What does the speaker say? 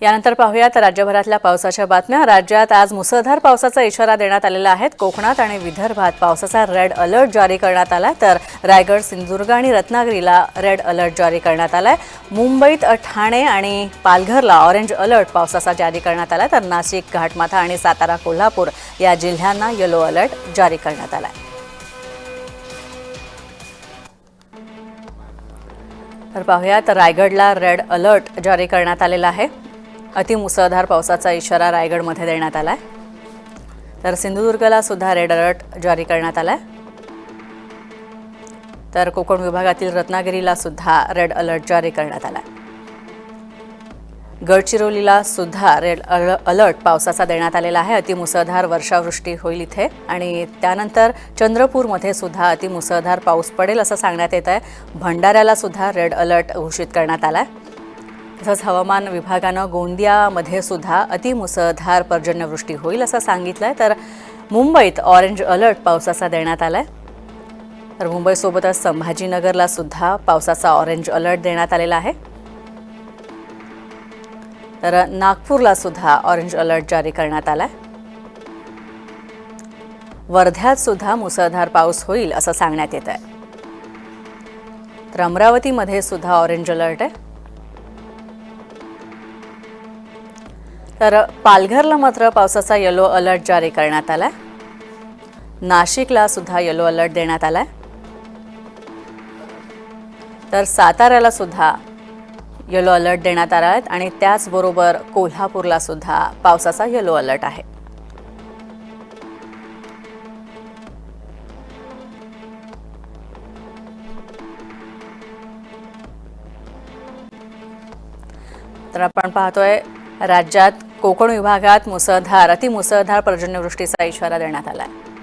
यानंतर पाहूयात राज्यभरातल्या पावसाच्या बातम्या. राज्यात आज मुसळधार पावसाचा इशारा देण्यात आलेला आहे. कोकणात आणि विदर्भात पावसाचा रेड अलर्ट जारी करण्यात आला तर रायगड सिंधुदुर्ग आणि रत्नागिरीला रेड अलर्ट जारी करण्यात आलाय. मुंबईत ठाणे आणि पालघरला ऑरेंज अलर्ट पावसाचा जारी करण्यात आला तर नाशिक घाटमाथा आणि सातारा कोल्हापूर या जिल्ह्यांना येलो अलर्ट जारी करण्यात आलाय. तर पाहूयात रायगडला रेड अलर्ट जारी करण्यात आलेला आहे. अतिमुसळधार पावसाचा इशारा रायगडमध्ये देण्यात आला आहे तर सिंधुदुर्गला सुद्धा रेड अलर्ट जारी करण्यात आला आहे तर कोकण विभागातील रत्नागिरीला सुद्धा रेड अलर्ट जारी करण्यात आला आहे गडचिरोलीला सुद्धा रेड अल अलर्ट पावसाचा देण्यात आलेला आहे. अतिमुसळधार वर्षावृष्टी होईल इथे आणि त्यानंतर चंद्रपूरमध्ये सुद्धा अतिमुसळधार पाऊस पडेल असं सांगण्यात येत आहे. भंडाऱ्याला सुद्धा रेड अलर्ट घोषित करण्यात आला आहे तसंच हवामान विभागानं गोंदियामध्ये सुद्धा अतिमुसळधार पर्जन्यवृष्टी होईल असं सांगितलं आहे तर मुंबईत ऑरेंज अलर्ट पावसाचा देण्यात आला आहे तर मुंबईसोबतच संभाजीनगरला सुद्धा पावसाचा ऑरेंज अलर्ट देण्यात आलेला आहे. तर नागपूरला सुद्धा ऑरेंज अलर्ट जारी करण्यात आला वर्ध्यात सुद्धा मुसळधार पाऊस होईल असं सांगण्यात येत आहे तर अमरावतीमध्ये सुद्धा ऑरेंज अलर्ट आहे. तर पालघरला मात्र पावसाचा येलो अलर्ट जारी करण्यात आला नाशिकला सुद्धा येलो अलर्ट देण्यात आला तर साताऱ्याला सुद्धा येलो अलर्ट देण्यात आला आहे आणि त्याचबरोबर कोल्हापूरला सुद्धा पावसाचा येलो अलर्ट आहे. तर आपण पाहतोय राज्यात कोकण विभागात मुसळधार अतिमुसळधार पर्जन्यवृष्टीचा इशारा देण्यात आला आहे